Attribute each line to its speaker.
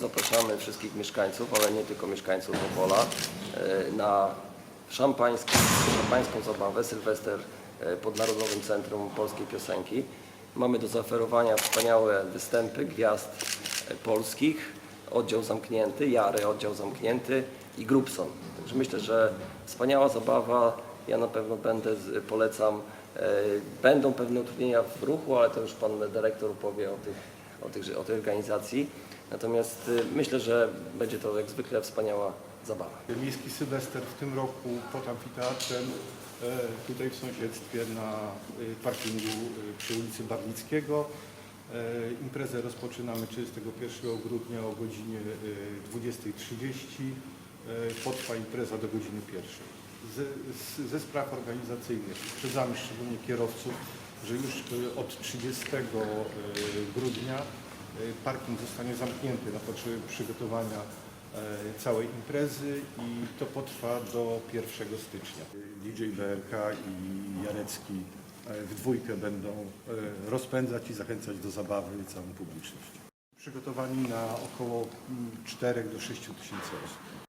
Speaker 1: Zapraszamy wszystkich mieszkańców, ale nie tylko mieszkańców Opola, e, na szampańską, zabawę Sylwester e, pod Narodowym Centrum Polskiej Piosenki. Mamy do zaoferowania wspaniałe występy gwiazd e, polskich, oddział zamknięty, Jary, oddział zamknięty i Grubson. Także myślę, że wspaniała zabawa. Ja na pewno będę, polecam. Będą pewne utrudnienia w ruchu, ale to już pan dyrektor powie o tych, o tych, o tej organizacji. Natomiast y, myślę, że będzie to jak zwykle wspaniała zabawa.
Speaker 2: Miejski Sylwester w tym roku pod amfiteatrem, e, tutaj w sąsiedztwie na e, parkingu e, przy ulicy Barnickiego. E, Imprezę rozpoczynamy 31 grudnia o godzinie e, 20.30. E, Potrwa impreza do godziny pierwszej. Ze, z- ze spraw organizacyjnych uprzedzamy szczególnie kierowców, że już e, od 30 e, grudnia e, parking zostanie zamknięty na potrzeby przygotowania całej imprezy i to potrwa do 1 stycznia. DJ BRK i Jarecki w dwójkę będą rozpędzać i zachęcać do zabawy całą publiczność. Przygotowani na około mm, 4 do 6 tysięcy osób.